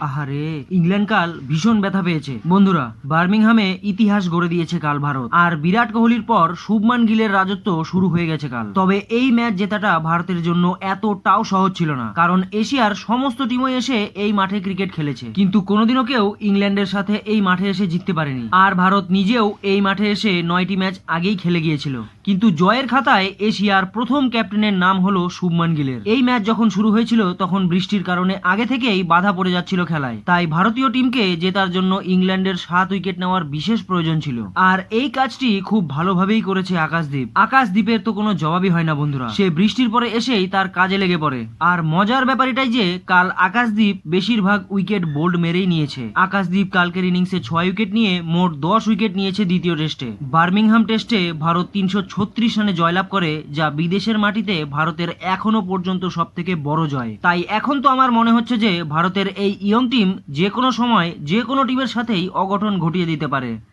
আহারে, ইংল্যান্ড কাল ভীষণ ব্যথা পেয়েছে। বন্ধুরা, বার্মিংহামে ইতিহাস গড়ে দিয়েছে কাল ভারত। আর বিরাট কোহলির পর শুভমান গিলের রাজত্ব শুরু হয়ে গেছে কাল। তবে এই ম্যাচ জেতাটা ভারতের জন্য এতটাও সহজ ছিল না। কারণ এশিয়ার সমস্ত টিমই এসে এই মাঠে ক্রিকেট খেলেছে। কিন্তু কোনোদিনও কেউ ইংল্যান্ডের সাথে এই মাঠে এসে জিততে পারেনি। আর ভারত নিজেও এই মাঠে এসে নয়টি ম্যাচ আগেই খেলে গিয়েছিল। কিন্তু জয়ের খাতায় এশিয়ার প্রথম ক্যাপ্টেনের নাম হলো শুভমান গিলের। এই ম্যাচ যখন শুরু হয়েছিল, তখন বৃষ্টির কারণে আগে থেকেই বাধা পড়ে যাচ্ছিল খেলায়। তাই ভারতীয় টিমকে জেতার জন্য ইংল্যান্ডের সাত উইকেট নেওয়ার বিশেষ প্রয়োজন ছিল। আর এই কাজটি খুব ভালোভাবেই করেছে আকাশদীপ। আকাশদীপের তো কোনো জবাবই হয় না বন্ধুরা। সে বৃষ্টির পরে এসেই তার কাজে লেগে পড়ে। আর মজার ব্যাপার এটাই যে, কাল আকাশদীপ বেশিরভাগ উইকেট বোল্ড মেরেই নিয়েছে। আকাশদীপ কালকের ইনিংসে ছয় উইকেট নিয়ে মোট দশ উইকেট নিয়েছে দ্বিতীয় টেস্টে। বার্মিংহাম টেস্টে ভারত তিনশো ছত্রিশ রানে জয়লাভ করে, যা বিদেশের মাটিতে ভারতের এখনও পর্যন্ত সব থেকে বড় জয়। তাই এখন তো আমার মনে হচ্ছে যে, ভারতের এই ইয়ং টিম যে কোনো সময় যে কোনো টিমের সাথেই অঘটন ঘটিয়ে দিতে পারে।